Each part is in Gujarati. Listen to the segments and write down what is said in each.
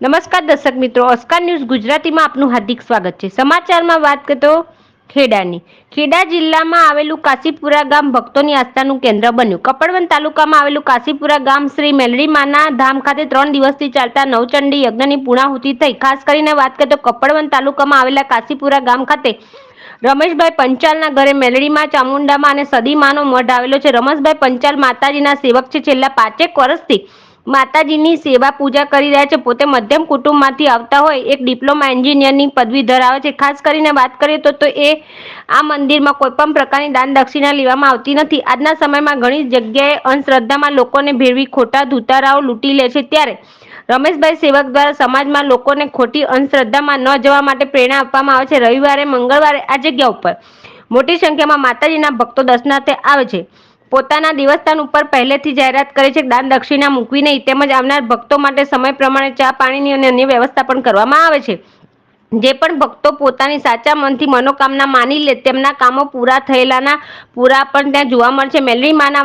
નમસ્કાર દર્શક મિત્રો, ઓસ્કાર ન્યૂઝ ગુજરાતીમાં આપનું હાર્દિક સ્વાગત છે. સમાચારમાં વાત કરતો ખેડાની. ખેડા જિલ્લામાં આવેલું કાશીપુરા ગામ ભક્તોની આસ્થાનું કેન્દ્ર બન્યું. કપડવન તાલુકામાં આવેલું કાશીપુરા ગામ શ્રી મેલડીમાના ધામ ખાતે ત્રણ દિવસથી ચાલતા નવચંડી યજ્ઞની પૂર્ણાહુતિ થઈ. ખાસ કરીને વાત કરીએ તો કપડવંત તાલુકામાં આવેલા કાશીપુરા ગામ ખાતે રમેશભાઈ પંચાલના ઘરે મેલડીમાં, ચામુંડામાં અને સદીમાનો મઢ આવેલો છે. રમેશભાઈ પંચાલ માતાજીના સેવક છે. છેલ્લા પાંચેક વર્ષથી માતાજીની સેવા પૂજા કરી રહ્યા છે. પોતે મધ્યમ કુટુંબમાંથી આવતા હોય, એક ડિપ્લોમા એન્જિનિયરની પદવી ધરાવે છે. ખાસ કરીને વાત કરીએ તો તો એ આ મંદિરમાં કોઈ પણ પ્રકારની દાન દક્ષિણા લેવામાં આવતી નથી. આજના સમયમાં ઘણી જગ્યાએ અંધશ્રદ્ધામાં લોકોને ભેળવી ખોટા ધુતારાઓ લૂંટી લે છે. ત્યારે રમેશભાઈ સેવક દ્વારા સમાજમાં લોકોને ખોટી અંધશ્રદ્ધામાં ન જવા માટે પ્રેરણા આપવામાં આવે છે. રવિવારે, મંગળવારે આ જગ્યા ઉપર મોટી સંખ્યામાં માતાજીના ભક્તો દર્શનાર્થે આવે છે. પોતાના દિવસસ્થાન ઉપર પહેલેથી જાહેરાત કરે છે દાન દક્ષિણા મૂકવી નહીં તેમજ આવનાર ભક્તો માટે સમય પ્રમાણે ચા, પાણીની અને અન્ય વ્યવસ્થા પણ કરવામાં આવે છે. જે પણ ભક્તો પોતાની સાચા મનથી મનોકામના માની લે, તેમના કામો પૂરા થયેલાના પૂરા પણ ત્યાં જોવા મળશે મેલરી માના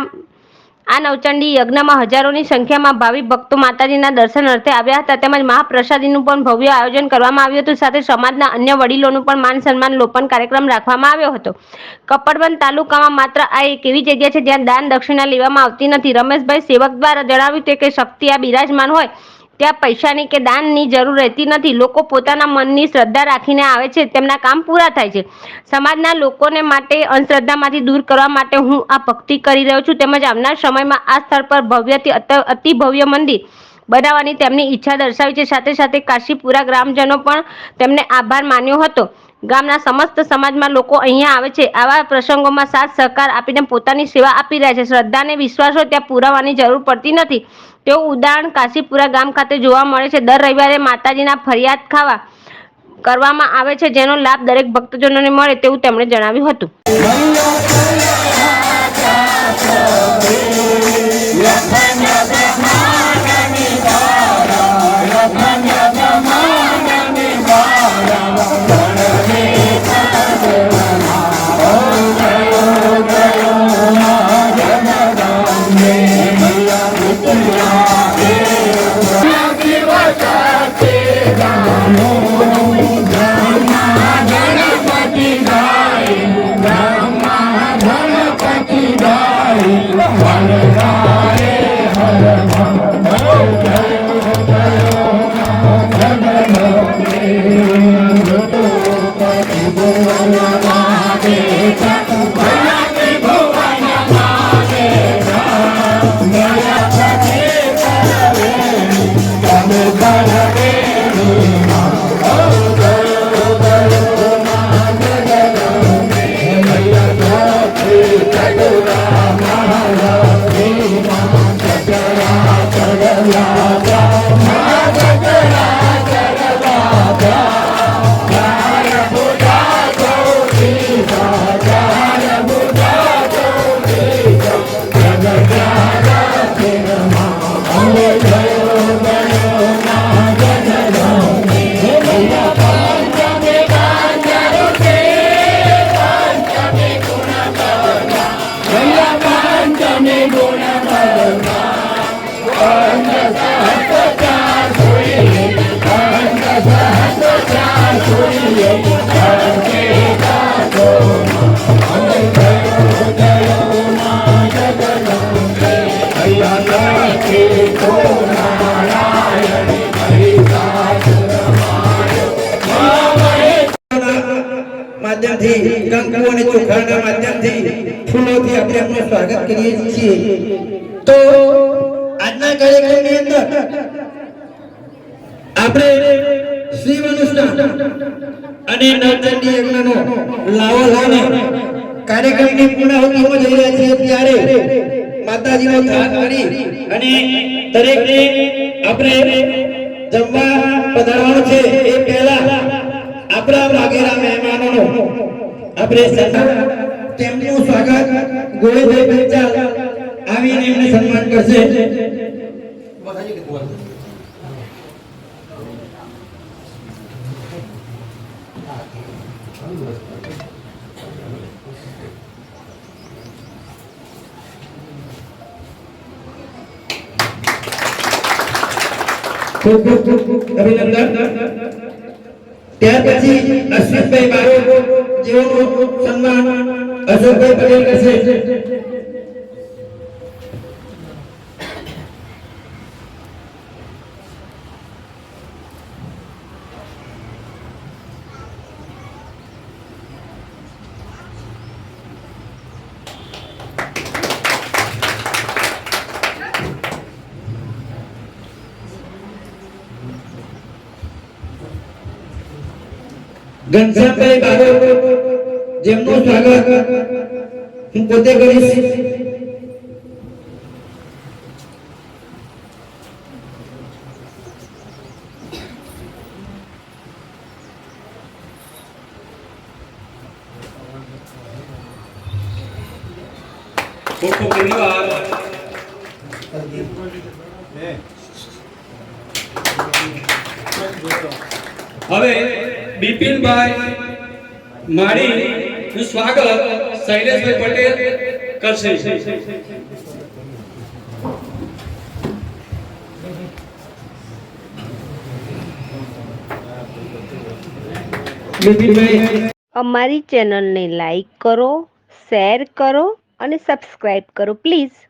આ નવચંડી યજ્ઞમાં હજારોની સંખ્યામાં ભાવિ ભક્તો માતાજીના દર્શન અર્થે આવ્યા હતા. તેમજ મહાપ્રસાદીનું પણ ભવ્ય આયોજન કરવામાં આવ્યું હતું. સાથે સમાજના અન્ય વડીલોનું પણ માન સન્માન લોપન કાર્યક્રમ રાખવામાં આવ્યો હતો. કપડબંધ તાલુકામાં માત્ર આ એક એવી જગ્યા છે જ્યાં દાન દક્ષિણા લેવામાં આવતી નથી. રમેશભાઈ સેવક દ્વારા જણાવ્યું છે કે શક્તિ આ બિરાજમાન હોય ત્યાં પૈસાની કે દાનની જરૂર રહેતી નથી. લોકો પોતાના મનની શ્રદ્ધા રાખીને આવે છે. તેમના કામ પૂરા થાય છે. સમાજના લોકોને માટે અંધશ્રદ્ધામાંથી દૂર કરવા માટે હું આ ભક્તિ કરી રહ્યો છું. તેમજ આવનાર સમયમાં આ સ્થળ પર ભવ્યથી અતિ ભવ્ય મંદિર બનાવવાની તેમની ઈચ્છા દર્શાવી છે. સાથે સાથે કાશીપુરા ગ્રામજનો પણ તેમને આભાર માન્યો હતો. ગામના સમસ્ત સમાજમાં લોકો અહીંયા આવે છે. આવા પ્રસંગોમાં સાથ સહકાર આપીને પોતાની સેવા આપી રહ્યા છે. શ્રદ્ધાને વિશ્વાસો ત્યાં પુરાવાની જરૂર પડતી નથી. તેવું ઉદાહરણ કાશીપુરા ગામ ખાતે જોવા મળે છે દર રવિવારે માતાજીના ફરિયાદ ખાવા કરવામાં આવે છે જેનો લાભ દરેક ભક્તજનોને મળે તેવું તેમણે જણાવ્યું હતું હર હર હર હર માધ્યમથી કંકુ અને ચોખાના માધ્યમથી ફૂલોથી આપણે એમનું સ્વાગત કરીએ છીએ તો આજના કાર્યક્રમની અંદર આપણે શિવ અનુષ્ઠાન અને નવચંડી યજ્ઞનો લાવો લાવો કાર્યક્રમની પૂર્ણાહુતિમાં જઈ રહ્યા છીએ ત્યારે માતાજીનો ધ્યાન કરી અને દરેકને આપણે જમવા પધારવાનું છે એ પહેલા આપણા વાગેરા મહેમાનોનો આપણે સન્માન તેમનું સ્વાગત ગોળીભાઈ પંચાલ આવીને એમને સન્માન કરશે. ખૂબ ખૂબ અભિનંદન ત્યાર પછી અશ્વિનભાઈ બારો જેઓનું સન્માન અશોકભાઈ પટેલ કરશે. ઘનશ્યામભાઈ બારોટ જેમનું સ્વાગત હું પોતે કરીશ ખૂબ ખૂબ ધન્યવાદ હવે બિપિનભાઈ માળી નું સ્વાગત શૈલેષભાઈ પટેલ કરશે. અમારી ચેનલને લાઈક કરો, શેર કરો અને સબસ્ક્રાઈબ કરો, પ્લીઝ.